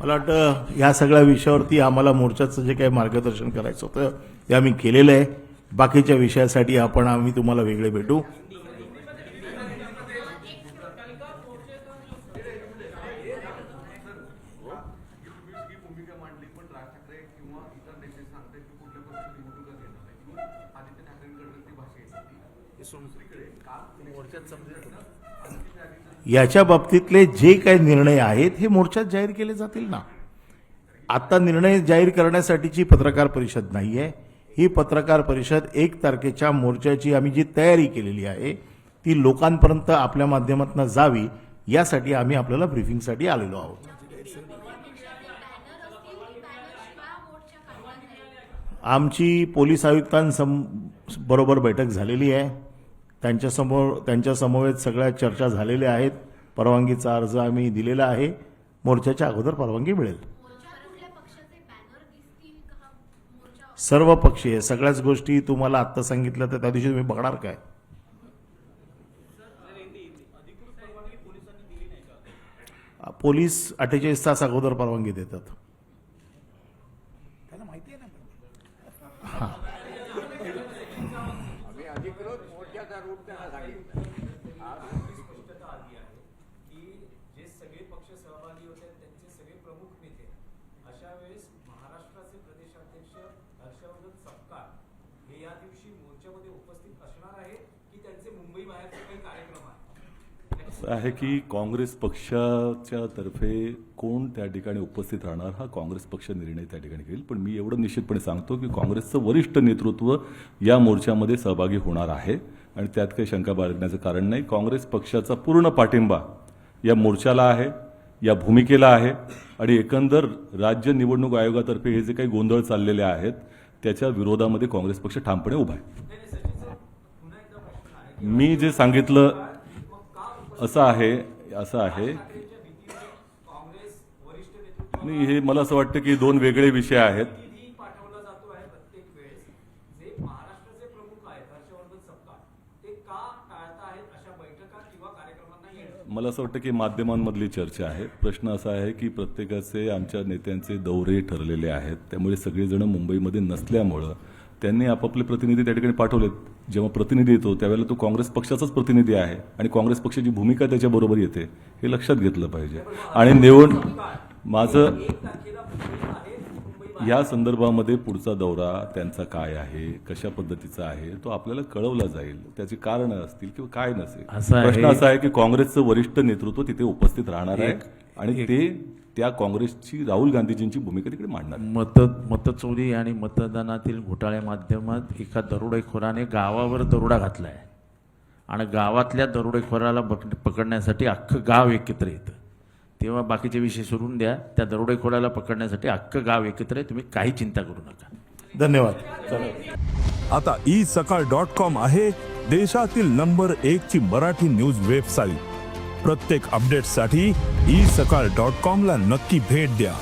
मला वाटतं या सगळ्या विषयावरती आम्हाला मोर्चाचं जे काही मार्गदर्शन करायचं होतं ते आम्ही केलेलं आहे. बाकीच्या विषयासाठी आपण आम्ही तुम्हाला वेगळे भेटू. मोर्चात समजेल याच्या बाबतीतले जे काही निर्णय आहेत हे मोर्चात जाहीर केले जातील ना. आता निर्णय जाहीर करण्यासाठीची पत्रकार परिषद नाही आहे ही पत्रकार परिषद एक तारखेच्या मोर्चाची आम्ही जी तयारी केलेली आहे ती लोकांपर्यंत आपल्या माध्यमातून जावी यासाठी आम्ही आपल्याला ब्रिफिंगसाठी आलेलो आहोत. आमची पोलीस आयुक्तांसम बरोबर बैठक झालेली आहे. त्यांच्यासमोर त्यांच्या समवेत सगळ्या चर्चा झालेल्या आहेत. परवानगीचा अर्ज आम्ही दिलेला आहे. मोर्चाच्या अगोदर परवानगी मिळेल. सर्व पक्षीय सगळ्याच गोष्टी तुम्हाला आत्ता सांगितलं तर त्या दिवशी तुम्ही बघणार काय? पोलीस अठ्ठेचाळीस तास अगोदर परवानगी देतात. आम्ही रूप त्यांना सांगितलं स्पष्टता आली आहे की जे सगळे पक्ष सहभागी होते त्यांचे सगळे प्रमुख नेते. अशा वेळेस महाराष्ट्राचे प्रदेशाध्यक्ष हर्षवर्धन सपकाळ हे या दिवशी मोर्चामध्ये उपस्थित असणार आहे की त्यांचे मुंबई बाहेरचे काही कार्यक्रम आहे असं आहे की काँग्रेस पक्षाच्या तर्फे कोण त्या ठिकाणी उपस्थित राहणार हा काँग्रेस पक्ष निर्णय त्या ठिकाणी घेईल. पण मी एवढं निश्चितपणे सांगतो की काँग्रेसचं वरिष्ठ नेतृत्व या मोर्चामध्ये सहभागी होणार आहे. आणि त्यात काही शंका बाळगण्याचं कारण नाही. काँग्रेस पक्षाचा पूर्ण पाठिंबा या मोर्चाला आहे या भूमिकेला आहे आणि एकंदर राज्य निवडणूक आयोगातर्फे हे जे काही गोंधळ चाललेले आहेत त्याच्या विरोधामध्ये काँग्रेस पक्ष ठामपणे उभा आहे. मी जे सांगितलं असं आहे असं आहे नाही हे मला असं वाटतं की दोन वेगळे विषय आहेत निधी पाठवला जातो आहे प्रत्येक वेळेस जे महाराष्ट्राचे प्रमुख आहेत हर्षवर्धन सपकाळ ते का टाळता आहेत अशा बैठका किंवा कार्यक्रमांना येणं मला असं वाटतं की माध्यमांमधली चर्चा आहे. प्रश्न असा आहे की प्रत्येकाचे आमच्या नेत्यांचे दौरे ठरलेले आहेत. त्यामुळे सगळेजण मुंबईमध्ये नसल्यामुळं त्यांनी आपापले प्रतिनिधी त्या ठिकाणी पाठवलेत. जेव्हा प्रतिनिधी येतो त्यावेळेला तो काँग्रेस पक्षाचाच प्रतिनिधी आहे. आणि काँग्रेस पक्षाची भूमिका त्याच्याबरोबर येते हे लक्षात घेतलं पाहिजे. आणि निवड माझं या संदर्भामध्ये पुढचा दौरा त्यांचा काय आहे कशा पद्धतीचा आहे तो आपल्याला कळवला जाईल. त्याची कारणं असतील किंवा काय नसेल. प्रश्न असा आहे की काँग्रेसचं वरिष्ठ नेतृत्व तिथे उपस्थित राहणार आहे आणि ते त्या काँग्रेसची राहुल गांधीजींची भूमिका तिकडे मांडणार मत मतचोरी आणि मतदानातील घोटाळे माध्यमात एका दरोडेखोराने गावावर दरोडा घातला आहे आणि गावातल्या दरोडेखोराला पकडण्यासाठी अख्खं गाव एकत्र येतं. तेव्हा बाकीचे विषय सोडून द्या. त्या दरोडेखोराला पकडण्यासाठी अख्खं गाव एकत्र आहे. तुम्ही काही चिंता करू नका. धन्यवाद. चला आता ई सकाळ डॉट कॉम आहे देशातील नंबर एक ची मराठी न्यूज वेबसाईट. प्रत्येक अपडेटसाठी ई सकाळ डॉट कॉम ला नक्की भेट द्या.